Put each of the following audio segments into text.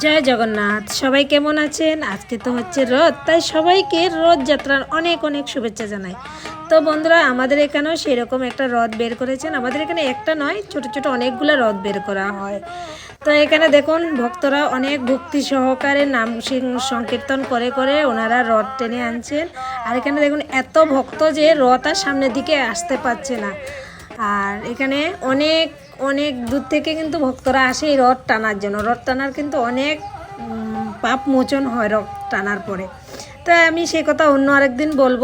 জয় জগন্নাথ। সবাই কেমন আছেন? আজকে তো হচ্ছে রথ, তাই সবাইকে রথযাত্রার অনেক অনেক শুভেচ্ছা জানাই। তো বন্ধুরা, আমাদের এখানেও সেরকম একটা রথ বের করেছেন। আমাদের এখানে একটা নয়, ছোট ছোট অনেকগুলো রথ বের করা হয়। তো এখানে দেখুন, ভক্তরা অনেক ভক্তি সহকারে নাম সংকীর্তন করে করে ওনারা রথ টেনে আনছেন। আর এখানে দেখুন, এত ভক্ত যে রথ আর সামনের দিকে আসতে পারছে না। আর এখানে অনেক অনেক দূর থেকে কিন্তু ভক্তরা আসে এই রথ টানার জন্য। রথ টানার কিন্তু অনেক পাপ মোচন হয় রথ টানার পরে। তাই আমি সে কথা অন্য আরেকদিন বলব।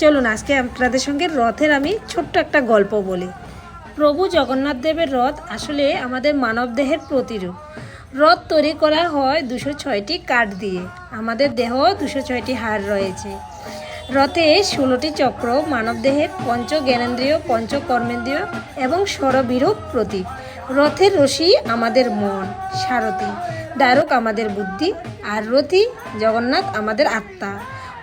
চলুন, আজকে আপনাদের সঙ্গে রথের আমি ছোট্ট একটা গল্প বলি। প্রভু জগন্নাথ দেবের রথ আসলে আমাদের মানবদেহের প্রতিরূপ। রথ তৈরি করা হয় দুশো ছয়টি কাঠ দিয়ে। আমাদের দেহ দুশো ছয়টি হাড় রয়েছে। রথে ষোলোটি চক্র, মানবদেহের পঞ্চ জ্ঞানেন্দ্রীয় পঞ্চ কর্মেন্দ্রীয় এবং সরবিরূপ প্রতীক। রথের রশি আমাদের মন, সারথি। দ্বারক আমাদের বুদ্ধি আর রথি জগন্নাথ আমাদের আত্মা।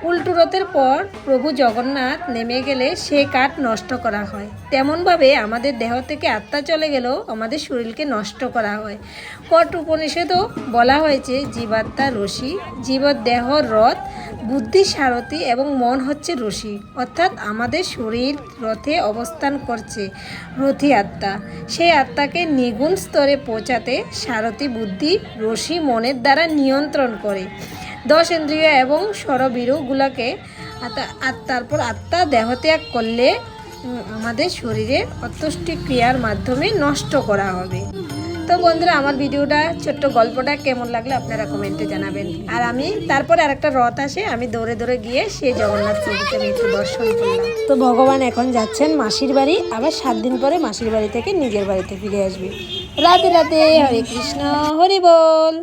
উল্টো রথের পর প্রভু জগন্নাথ নেমে গেলে সে কাঠ নষ্ট করা হয়। তেমনভাবে আমাদের দেহ থেকে আত্মা চলে গেলেও আমাদের শরীরকে নষ্ট করা হয়। কট উপনিষেদও বলা হয়েছে, জীবাত্মা রশি জীবর দেহ রথ, বুদ্ধি সারথি এবং মন হচ্ছে রশি অর্থাৎ আমাদের শরীর রথে অবস্থান করছে রথি আত্মা। সেই আত্মাকে নিগুণ স্তরে পৌঁছাতে সারথি বুদ্ধি রশি মনের দ্বারা নিয়ন্ত্রণ করে। দশ ইন্দ্রিয় এবং স্বরবিরুগুলোকে তারপর আত্মা দেহত্যাগ করলে আমাদের শরীরে অত্যষ্টি ক্রিয়ার মাধ্যমে নষ্ট করা হবে। তো বন্ধুরা, আমার ভিডিওটা, ছোট্ট গল্পটা কেমন লাগল আপনারা কমেন্টে জানাবেন। আর আমি, তারপর আরেকটা রথ আসে, আমি দৌড়ে দৌড়ে গিয়ে সেই জগন্নাথ প্রভুকে আমি একটু দর্শন তো ভগবান এখন যাচ্ছেন মাসির বাড়ি, আবার সাত দিন পরে মাসির বাড়ি থেকে নিজের বাড়িতে ফিরে আসবে। রাতে রাতে হরে কৃষ্ণ, হরি বল।